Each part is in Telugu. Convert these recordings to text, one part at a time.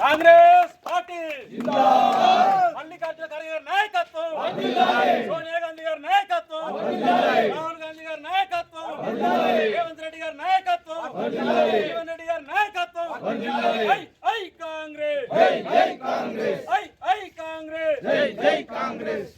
కాంగ్రెస్ పార్టీ మల్లికార్జున ఖర్గే గారి నాయకత్వం సోనియా గాంధీ గారి నాయకత్వం రాహుల్ గాంధీ గారి నాయకత్వం రేవంత్ రెడ్డి గారి నాయకత్వం జీవన్ రెడ్డి గారి నాయకత్వం I I Congress I I Congress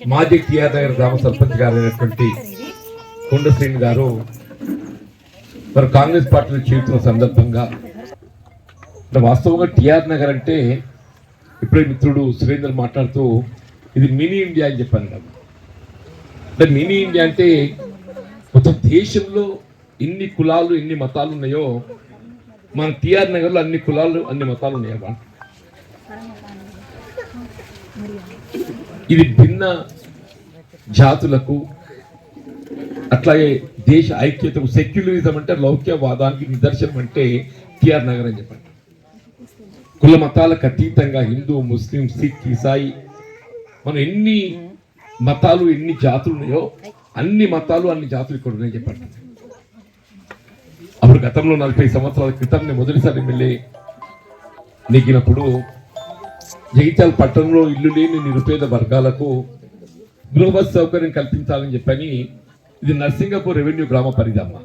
మాజీ టిఆర్ నగర్ గ్రామ సర్పంచ్ గారు అయినటువంటి కొండశ్రీని గారు మరి కాంగ్రెస్ పార్టీలో చేరుతున్న సందర్భంగా వాస్తవంగా టిఆర్ నగర్ అంటే ఇప్పుడే మిత్రుడు సురేందర్ మాట్లాడుతూ ఇది మినీ ఇండియా అని చెప్పాను కదా. అంటే మినీ ఇండియా అంటే మొత్తం దేశంలో ఎన్ని కులాలు ఎన్ని మతాలు ఉన్నాయో మన టిఆర్ నగర్లో అన్ని కులాలు అన్ని మతాలు ఉన్నాయి ఇది భిన్న జాతులకు అట్లాగే దేశ ఐక్యతకు సెక్యులరిజం అంటే లౌక్యవాదానికి నిదర్శనం అంటే టిఆర్ నగర్ అని చెప్పండి. కుల మతాలకు అతీతంగా హిందూ ముస్లిం సిక్ ఇసాయి మనం ఎన్ని మతాలు ఎన్ని జాతులు ఉన్నాయో అన్ని మతాలు అన్ని జాతులు ఇక్కడ ఉన్నాయని చెప్పండి. అప్పుడు గతంలో నలభై సంవత్సరాల క్రితం నేను మొదటిసారి ఎమ్మెల్యే నెగ్గినప్పుడు జగిత్యాల పట్టణంలో ఇల్లు లేని నిరుపేద వర్గాలకు గృహబస్ సౌకర్యం కల్పించాలని చెప్పని ఇది నర్సింగపూర్ రెవెన్యూ గ్రామ పరిధి అమ్మ.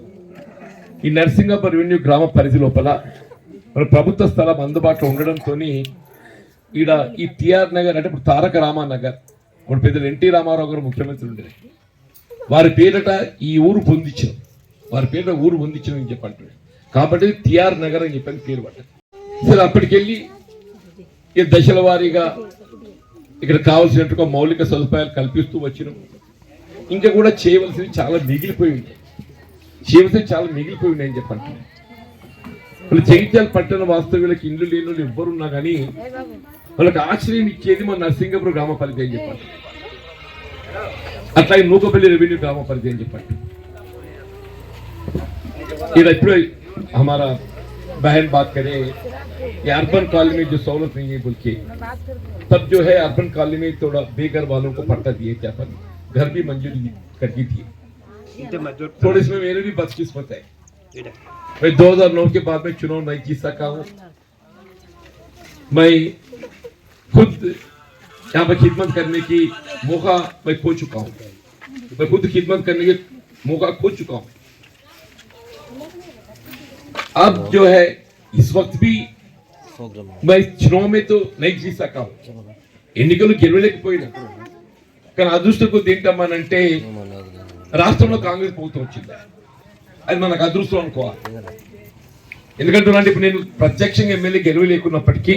ఈ నర్సింగపూర్ రెవెన్యూ గ్రామ పరిధి లోపల మన ప్రభుత్వ స్థలం అందుబాటులో ఉండడంతో ఈడ ఈ టిఆర్ నగర్ అంటే ఇప్పుడు తారక రామానగర్. ఇప్పుడు పెద్దలు ఎన్టీ రామారావు గారు ముఖ్యమంత్రి ఉండేది వారి పేరిట ఈ ఊరు పొందించారు వారి పేరిట ఊరు పొందించిన అని చెప్పంటారు కాబట్టి టిఆర్ నగర్ అని చెప్పని పేరు పడ్డది. సరే అప్పటికెళ్ళి ఈ దశల వారీగా ఇక్కడ కావలసినట్టుగా మౌలిక సదుపాయాలు కల్పిస్తూ వచ్చినాం. ఇంకా కూడా చేయవలసినవి చాలా మిగిలిపోయి ఉంది చేయవలసినవి చాలా మిగిలిపోయి ఉన్నాయని చెప్పండి. వాళ్ళు జగిత్యాల పట్టణ వాస్తవ్యులకి ఇండ్లు లేని వాళ్ళు ఎవ్వరున్నా కానీ వాళ్ళకి ఆశ్రయం ఇచ్చేది మా నరసింగపురం గ్రామ పరిధి అని చెప్పండి. అట్లాగే నూకపల్లి రెవెన్యూ గ్రామ పరిధి అని చెప్పండి. ఇక్కడ ఎప్పుడు హమారా बहन बात करे ये अर्बन कॉलोनी में जो सहूलत नहीं है बोल के तब जो है अर्बन कॉलोनी में थोड़ा बेघर वालों को पट्टा दिए थे अपन घर भी मंजूरी कर दी थी। थोड़ी इसमें मेरे भी बदकिस्मत है। मैं 2009 के बाद में चुनाव नहीं जीत सका हूँ मैं खुद यहाँ पर खिदमत करने की मौका मैं खो चुका हूँ। मैं खुद खिदमत करने के मौका खो चुका हूँ। अब जो है इस वक्त भी मैं चुनाव में तो नहीं जीत सका हूँ ఎన్నికలు గెలవలేకపోయినా కానీ అదృష్టం కొద్ది ఏంటమ్మానంటే రాష్ట్రంలో కాంగ్రెస్ ప్రభుత్వం వచ్చింది అది మనకు అదృష్టం అనుకోవాలి ఎందుకంటే అంటే ఇప్పుడు నేను ప్రత్యక్షంగా ఎమ్మెల్యే గెలవలేకున్నప్పటికీ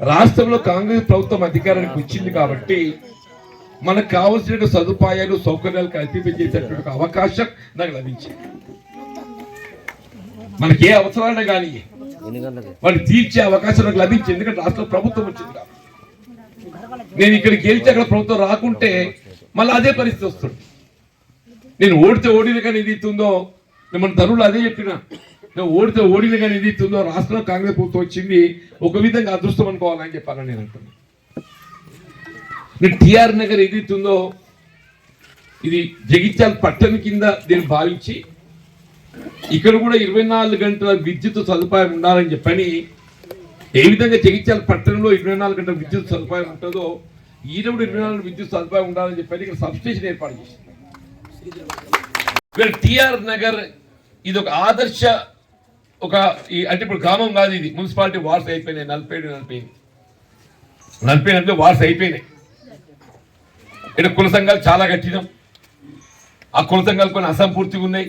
రాష్ట్రంలో కాంగ్రెస్ ప్రభుత్వం అధికారానికి వచ్చింది కాబట్టి మనకు కావాల్సిన సదుపాయాలు సౌకర్యాలు కల్పించేటటువంటి ఒక అవకాశం నాకు లభించింది మనకి ఏ అవసరాలైనా కానీ వాళ్ళు తీర్చే అవకాశం నాకు లభించింది. ఎందుకంటే రాష్ట్ర ప్రభుత్వం వచ్చింది నేను ఇక్కడికి గెలిచి అక్కడ ప్రభుత్వం రాకుంటే మళ్ళీ అదే పరిస్థితి వస్తుంది. నేను ఓడితే ఓడిన కానీ ఇది ఇస్తుందో నేను మన ధనులు అదే చెప్పిన నేను ఓడితే ఓడిన కానీ ఇది ఇస్తుందో రాష్ట్రంలో కాంగ్రెస్ ప్రభుత్వం వచ్చింది ఒక విధంగా అదృష్టం అనుకోవాలని చెప్పాలని నేను అంటున్నాను నేను టిఆర్ నగర్ ఏది ఇస్తుందో ఇది జగిత్యాల పట్టణం కింద దీన్ని భావించి ఇక్కడ కూడా ఇరవై నాలుగు గంటల విద్యుత్ సదుపాయం ఉండాలని చెప్పని ఏ విధంగా జగిత్యాల పట్టణంలో ఇరవై నాలుగు గంటల విద్యుత్ సదుపాయం ఉంటుందో ఈయన కూడా ఇరవై నాలుగు విద్యుత్ సదుపాయం ఉండాలని చెప్పని ఇక్కడ సబ్స్టేషన్ ఏర్పాటు చేసింది ఇక్కడ టిఆర్ నగర్ ఇది ఒక ఆదర్శ ఒక ఈ అంటే ఇప్పుడు గ్రామం కాదు ఇది. మున్సిపాలిటీ వార్స్ అయిపోయినాయి. నలభై ఏడు నలభై నలభై నలభై వార్స్ అయిపోయినాయి. ఇక్కడ కుల సంఘాలు చాలా కట్టినాం ఆ కుల సంఘాలు కొన్ని అసంపూర్తిగా ఉన్నాయి.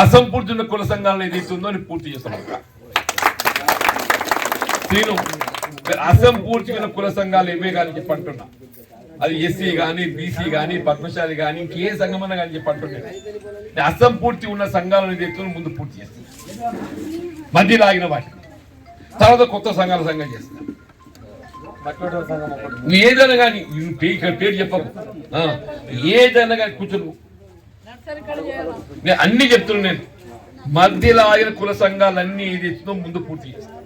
అసంపూర్తి ఉన్న కుల సంఘాలను ఏదైతే ఉందో పూర్తి చేస్తాం శ్రీను మీరు అసంపూర్తిమైన కుల సంఘాలు ఏవే కానీ చెప్పంటున్నా అది ఎస్సీ కానీ బీసీ కానీ పద్మశాలి కానీ ఇంకే సంఘమన్నా కానీ చెప్పంటున్నాను నేను. అసంపూర్తి ఉన్న సంఘాలను తెచ్చుకుని ముందు పూర్తి చేస్తాను. మధ్యలో ఆగిన వాటి తర్వాత కొత్త సంఘాల సంఘం చేస్తాను ఏదైనా కానీ పేరు చెప్పకు. ఏదైనా కానీ కూర్చొని నేను అన్ని చెప్తున్నాను నేను. మధ్యలో ఆయన కుల సంఘాలన్నీ ఏది ఇస్తుందో ముందు పూర్తి చేస్తాను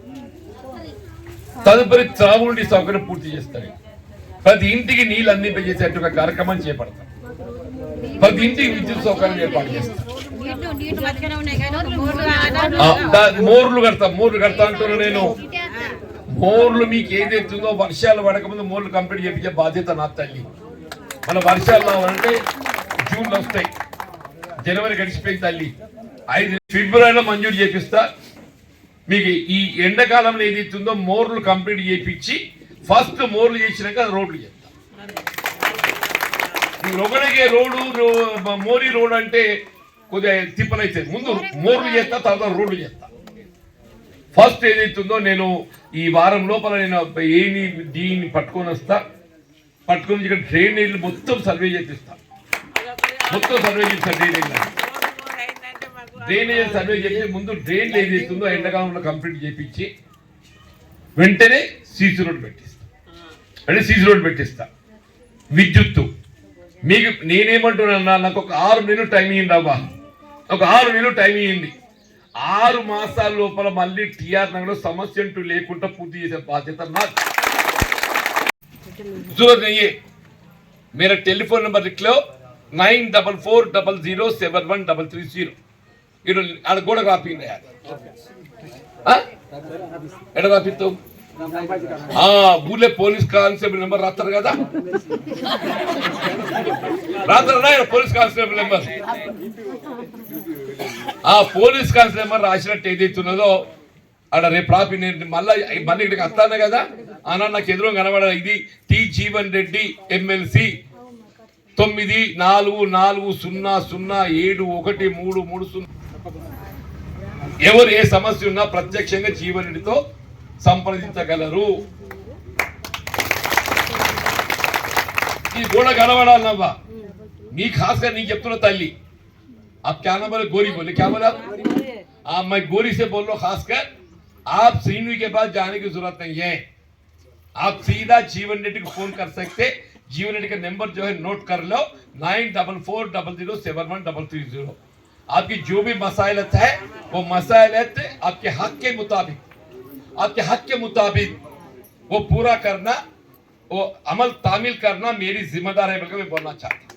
తదుపరి త్రాగుండి సౌకర్యం పూర్తి చేస్తాను ప్రతి ఇంటికి నీళ్ళు అందింపజేసేట్టు ఒక కార్యక్రమం చేపడతాం. ప్రతి ఇంటికి విద్యుత్ సౌకర్యం ఏర్పాటు చేస్తాం. మోర్లు కడతాం మోర్లు కడతా అంటున్నా నేను. మోర్లు మీకు ఏదైతుందో వర్షాలు పడకముందు మోర్లు కంప్లీట్ చేయించే బాధ్యత నా తల్లి. మన వర్షాలు రావాలంటే జూన్లో వస్తాయి. జనవరి గడిచిపోయింది తల్లి. ఐదు ఫిబ్రవరిలో మంజూరు చేపిస్తా. మీకు ఈ ఎండాకాలంలో ఏదైతుందో మోర్లు కంప్లీట్ చేయించి ఫస్ట్ మోర్లు చేసినాక రోడ్లు చేస్తా. మీరు రోడ్డు రో- మోరీ రోడ్ అంటే కొద్దిగా తిప్పలైతే ముందు మోర్లు చేస్తా తర్వాత రోడ్లు చేస్తా. ఫస్ట్ ఏదైతుందో నేను ఈ వారం లోపల నేను ఏని దీన్ని పట్టుకొని వస్తా. పట్టుకొని ఇక్కడ డ్రైనేజీలు మొత్తం సర్వే చేపిస్తాను మొత్తం సర్వే చేస్తారు డ్రైనేజ్ డ్రైనేజ్ సర్వే చేసి ముందు డ్రైన్ ఏది ఇస్తుందో ఎండాకాలంలో కంప్లీట్ చేయించి వెంటనే సీసీ రోడ్ పెట్టిస్తా. అంటే సీసీ రోడ్ పెట్టిస్తా. విద్యుత్తు. మీకు నేనేమంటున్నా నాకు ఒక ఆరు నెలలు టైం ఇయ్యండి అబ్బా. ఒక ఆరు నెలలు టైం ఇవ్వండి ఆరు మాసాల లోపల మళ్ళీ టీఆర్ నగర్ సమస్య అంటూ లేకుండా పూర్తి చేసే బాధ్యత నాకు చూడండి మీరు టెలిఫోన్ నెంబర్ ఇట్లో nine double four double zero seven one double three zero. ఈరోజు ఆడ గోడ రాపిండి ఎడ రాపిస్తావు? ఊళ్ళో పోలీస్ కానిస్టేబుల్ నెంబర్ రాస్తారు కదా? రాత్రి పోలీస్ కానిస్టేబుల్ నెంబర్? ఆ పోలీస్ కానిస్టేబుల్ నెంబర్ రాసినట్టు ఏదైతున్నదో ఆడ రేపు రాపి నేను మళ్ళీ మళ్ళీ ఇక్కడికి వస్తాను కదా? అన్న నాకు ఎదురు కనబడ ఇది టి జీవన్ రెడ్డి ఎమ్మెల్సీ. తొమ్మిది నాలుగు నాలుగు సున్నా సున్నా ఏడు ఒకటి మూడు మూడు సున్నా ఎవరు ఏ సమస్య ఉన్నా ప్రత్యక్షంగా జీవన్ రెడ్డితో సంప్రదించగలరు ఈ గోడ కనబడాలన్నవ్వా నీ ఖాస్గా నీ చెప్తున్న తల్లి आप क्या नाम बोले गोरी बोले क्या बोला हाँ मैं गोरी से बोल रहा हूँ खासकर आप श्रीनवी के पास जाने की जरूरत नहीं है आप सीधा जीवन रेड्डी को फोन कर सकते जीवन रेड्डी का नंबर जो है नोट कर लो, nine double four double zero seven one double three zero. आपकी जो भी मसाइलत है, वो मसाइलत आपके हक के मुताबिक, आपके हक के मुताबिक वो पूरा करना, वो अमल तामिल करना मेरी जिम्मेदार है, बल्कि मैं बोलना चाहता हूँ।